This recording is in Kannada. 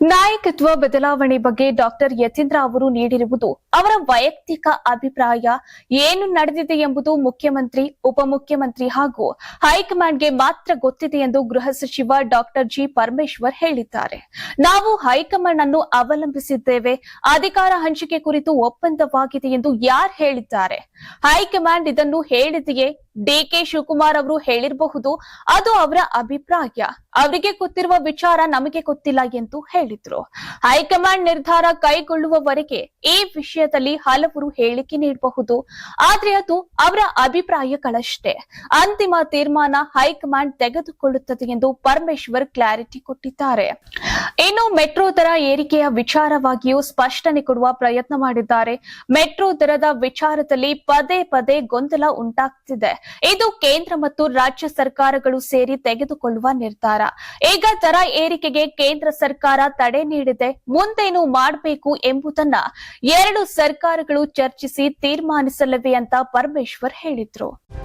ನಾಯಕತ್ವ ಬದಲಾವಣೆ ಬಗ್ಗೆ ಡಾಕ್ಟರ್ ಯತೀಂದ್ರ ಅವರು ನೀಡಿರುವುದು ಅವರ ವೈಯಕ್ತಿಕ ಅಭಿಪ್ರಾಯ, ಏನು ನಡೆದಿದೆ ಎಂಬುದು ಮುಖ್ಯಮಂತ್ರಿ, ಉಪಮುಖ್ಯಮಂತ್ರಿ ಹಾಗೂ ಹೈಕಮಾಂಡ್ಗೆ ಮಾತ್ರ ಗೊತ್ತಿದೆ ಎಂದು ಗೃಹ ಸಚಿವ ಡಾಕ್ಟರ್ ಜಿ ಪರಮೇಶ್ವರ್ ಹೇಳಿದ್ದಾರೆ. ನಾವು ಹೈಕಮಾಂಡ್ ಅನ್ನು ಅವಲಂಬಿಸಿದ್ದೇವೆ. ಅಧಿಕಾರ ಹಂಚಿಕೆ ಕುರಿತು ಒಪ್ಪಂದವಾಗಿದೆ ಎಂದು ಯಾರು ಹೇಳಿದ್ದಾರೆ? ಹೈಕಮಾಂಡ್ ಇದನ್ನು ಹೇಳಿದೆಯೇ? ಡಿಕೆ ಶಿವಕುಮಾರ್ ಅವರು ಹೇಳಿರಬಹುದು, ಅದು ಅವರ ಅಭಿಪ್ರಾಯ. ಅವರಿಗೆ ಗೊತ್ತಿರುವ ವಿಚಾರ ನಮಗೆ ಗೊತ್ತಿಲ್ಲ ಎಂದು ಹೇಳಿದ್ರು. ಹೈಕಮಾಂಡ್ ನಿರ್ಧಾರ ಕೈಗೊಳ್ಳುವವರೆಗೆ ಈ ವಿಷಯದಲ್ಲಿ ಹಲವರು ಹೇಳಿಕೆ ನೀಡಬಹುದು, ಆದ್ರೆ ಅದು ಅವರ ಅಭಿಪ್ರಾಯಗಳಷ್ಟೇ. ಅಂತಿಮ ತೀರ್ಮಾನ ಹೈಕಮಾಂಡ್ ತೆಗೆದುಕೊಳ್ಳುತ್ತದೆ ಎಂದು ಪರಮೇಶ್ವರ್ ಕ್ಲಾರಿಟಿ ಕೊಟ್ಟಿದ್ದಾರೆ. ಇನ್ನು ಮೆಟ್ರೋ ದರ ಏರಿಕೆಯ ವಿಚಾರವಾಗಿಯೂ ಸ್ಪಷ್ಟನೆ ಕೊಡುವ ಪ್ರಯತ್ನ ಮಾಡಿದ್ದಾರೆ. ಮೆಟ್ರೋ ದರದ ವಿಚಾರದಲ್ಲಿ ಪದೇ ಪದೇ ಗೊಂದಲ ಉಂಟಾಗ್ತಿದೆ. ಇದು ಕೇಂದ್ರ ಮತ್ತು ರಾಜ್ಯ ಸರ್ಕಾರಗಳು ಸೇರಿ ತೆಗೆದುಕೊಳ್ಳುವ ನಿರ್ಧಾರ. ಈಗ ದರ ಏರಿಕೆಗೆ ಕೇಂದ್ರ ಸರ್ಕಾರ ತಡೆ ನೀಡಿದೆ. ಮುಂದೇನು ಮಾಡಬೇಕು ಎಂಬುದನ್ನ ಎರಡು ಸರ್ಕಾರಗಳು ಚರ್ಚಿಸಿ ತೀರ್ಮಾನಿಸಲಿವೆ ಅಂತ ಪರಮೇಶ್ವರ್ ಹೇಳಿದ್ರು.